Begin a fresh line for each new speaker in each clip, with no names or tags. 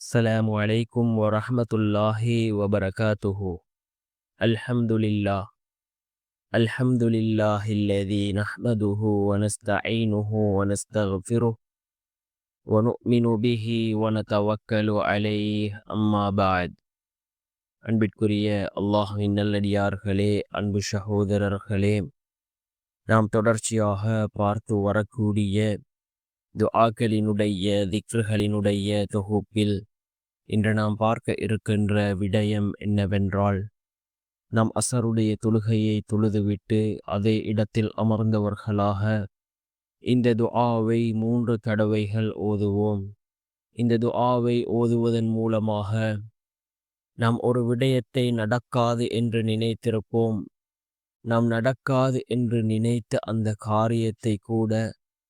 السلام عليكم ورحمة الله وبركاته الحمد لله الحمد لله الذي نحمده ونستعينه ونستغفره ونؤمن به ونتوكل عليه أما بعد அன்பிற்குரிய அல்லாஹின் நல்லடியார்களே அன்பு சகோதரர்களே நாம் தொடர்ச்சியாக பார்த்து வரக்கூடிய துஆக்களினுடைய திக்ருகளினுடைய தொகுப்பில் இன்று நாம் பார்க்க இருக்கின்ற விடயம் என்னவென்றால் நாம் அசருடைய தொழுகையை தொழுதுவிட்டு அதே இடத்தில் அமர்ந்தவர்களாக இந்த துஆவை மூன்று தடவைகள் ஓதுவோம். இந்த துஆவை ஓதுவதன் மூலமாக நாம் ஒரு விடயத்தை நடக்காது என்று நினைத்திருப்போம். நாம் நடக்காது என்று நினைத்த அந்த காரியத்தை கூட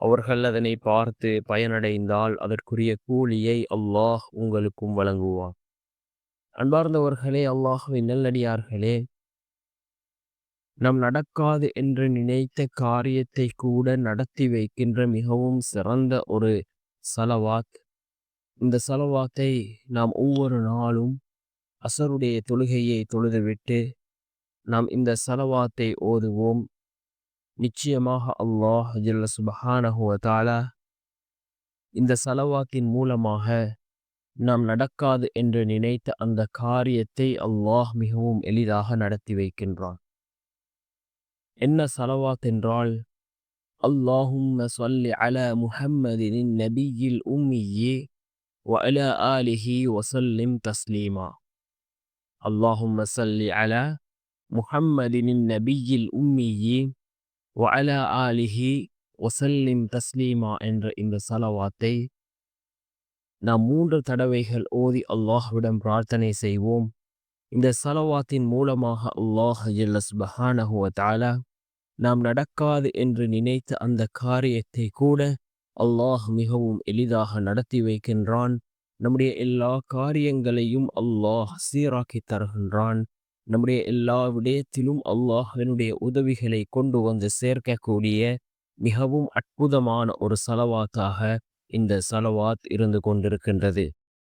அவர்கள் அதனை பார்த்து பயனடைந்தால் அதற்குரிய கூலியை அல்லாஹ் உங்களுக்கும் வழங்குவார் அன்பார்ந்தவர்களே அல்லாஹுவின் நல்லடியார்களே நம் நடக்காது என்று நினைத்த காரியத்தை கூட நடத்தி வைக்கின்ற மிகவும் சிறந்த ஒரு சலவாத். இந்த சலவாத்தை நாம் ஒவ்வொரு நாளும் அசருடைய தொழுகையை தொழுதுவிட்டு நாம் இந்த சலவாத்தை ஓதுவோம். நிச்சயமாக அல்லாஹ் ஜல்ல சுபஹானஹுவ தாலா இந்த சலவாத்தின் மூலமாக நாம் நடக்காது என்று நினைத்த அந்த காரியத்தை அல்லாஹ் மிகவும் எளிதாக நடத்தி வைக்கின்றான் என்ன சலவாத் என்றால் அல்லாஹும் சொல்லி அல முஹம்மதின் நபியில் உம்மியே وعلى آله وسلم تسليما اللهم صل على محمد النبي الأمي வஅல ஆலிஹி ஒசல்லிம் தஸ்லீமா என்ற இந்த சலவாத்தை நாம் மூன்று தடவைகள் ஓதி அல்லாஹ்விடம் பிரார்த்தனை செய்வோம். இந்த சலவாத்தின் மூலமாக அல்லாஹ் ஜல்லஸ்பஹானஹுவத்தாலா நாம் நடக்காது என்று நினைத்த அந்த காரியத்தை கூட அல்லாஹ் மிகவும் எளிதாக நடத்தி வைக்கின்றான். நம்முடைய எல்லா காரியங்களையும் அல்லாஹ் சீராக்கி தருகின்றான். நம்முடைய எல்லா விடயத்திலும் அல்லாஹனுடைய உதவிகளை கொண்டு வந்து சேர்க்கக்கூடிய மிகவும் அற்புதமான ஒரு சலவாத்தாக இந்த சலவாத் இருந்து கொண்டிருக்கின்றது.